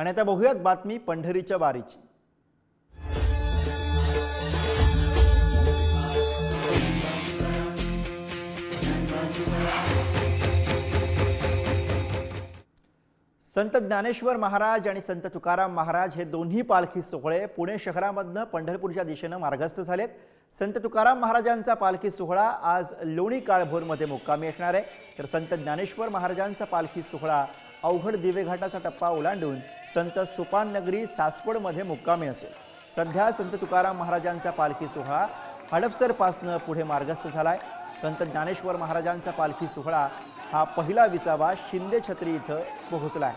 आणि आता बघूयात बातमी पंढरीच्या वारीची. संत ज्ञानेश्वर महाराज आणि संत तुकाराम महाराज हे दोन्ही पालखी सोहळे पुणे शहरामधनं पंढरपूरच्या दिशेनं मार्गस्थ झालेत. संत तुकाराम महाराजांचा पालखी सोहळा आज लोणी काळभोरमध्ये मुक्कामी असणार आहे. तर संत ज्ञानेश्वर महाराजांचा पालखी सोहळा अवघड दिवेघाटाचा टप्पा ओलांडून संत सुपान नगरी सासवडमध्ये मुक्कामी असेल. सध्या संत तुकाराम महाराजांचा पालखी सोहळा हडपसरपासनं पुढे मार्गस्थ झालाय. संत ज्ञानेश्वर महाराजांचा पालखी सोहळा हा पहिला विसावा शिंदे छत्री इथं पोहोचलाय.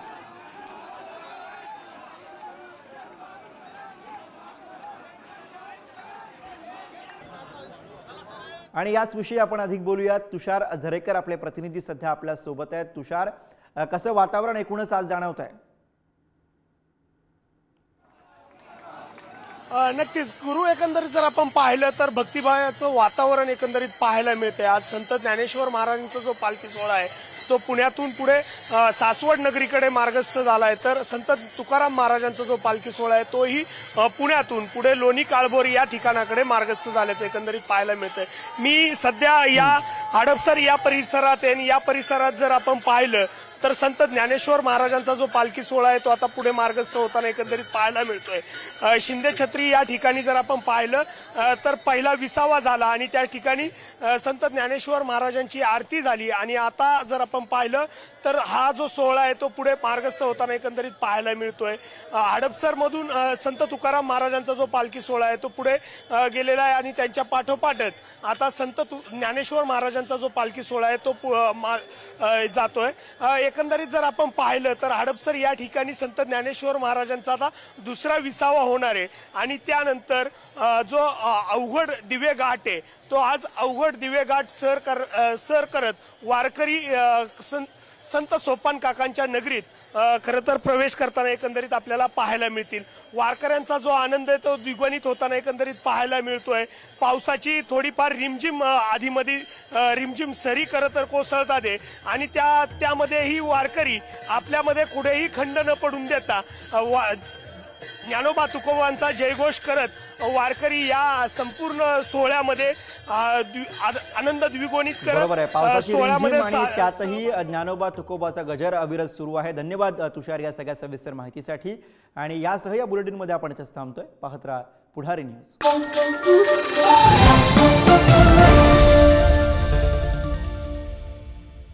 आणि याच विषयी आपण अधिक बोलूयात. तुषार झरेकर आपले प्रतिनिधी सध्या आपल्यासोबत आहेत. तुषार कसं वातावरण एकूणच आज जाणवत आहे नक्कीच. गुरु एकंदरीत जर आपण पाहिलं तर भक्तिभावाचं वातावरण एकंदरीत पाहायला मिळते आज संत ज्ञानेश्वर महाराजांचा जो पालखी सोहळा आहे तो पुण्यातून पुढे सासवड नगरीकडे मार्गस्थ झाला आहे तर संत तुकाराम महाराजांचा जो पालखी सोहळा आहे तोही पुण्यातून पुढे लोणी काळभोर या ठिकाणाकडे मार्गस्थ झाल्याचं एकंदरीत पाहायला मिळतंय. मी सध्या या हडपसर या परिसरात आहे आणि या परिसरात जर आपण पाहिलं तर संत ज्ञानेश्वर महाराजांचा जो पालखी सोहळा आहे तो आता पुढे मार्गस्थ होताना एकंदरीत पाहायला मिळतोय. शिंदे छत्री या ठिकाणी जर आपण पाहिलं तर पहिला विसावा झाला आणि त्या ठिकाणी संत ज्ञानेश्वर महाराजांची आरती झाली. आणि आता जर आपण पाहिलं तर हा जो सोहळा आहे तो पुढे मार्गस्थ होताना एकंदरीत पाहायला मिळतोय. हडपसरमधून संत तुकाराम महाराजांचा जो पालखी सोहळा आहे तो पुढे गेलेला आहे आणि त्यांच्या पाठोपाठच आता संत तु ज्ञानेश्वर महाराजांचा जो पालखी सोहळा आहे तो पु- मा- जातोय. एक एकंदरीत जर आपण पाहिलं तर हडपसर या ठिकाणी संत ज्ञानेश्वर महाराजांचा आता दुसरा विसावा होणार आहे. आणि त्यानंतर जो अवघड दिवे घाट आहे तो आज अवघड दिवे घाट सर कर सर करत वारकरी संत सं- संत सोपान काकांच्या नगरीत खरं तर प्रवेश करताना एकंदरीत आपल्याला पाहायला मिळतील. वारकऱ्यांचा जो आनंद आहे तो द्विगुणित होताना एकंदरीत पाहायला मिळतोय. पावसाची थोडीफार रिमझिम आधीमध्ये रिमझिम सरी खरं तर कोसळतात आहे आणि त्या त्यामध्येही वारकरी आपल्यामध्ये कुठेही खंड न पडून देता वा ज्ञानोबा तुकोबांचा जयघोष करत वारकरी या संपूर्ण सोहळ्यामध्ये आनंद द्विगुणित करत सोहळ्यामध्ये त्यातही ज्ञानोबा तुकोबाचा गजर अविरत सुरू आहे. धन्यवाद तुषार या सगळ्या सविस्तर माहितीसाठी. आणि यासह या बुलेटिनमध्ये आपण इथेच थांबतोय. पाहत राहा पुढारी न्यूज.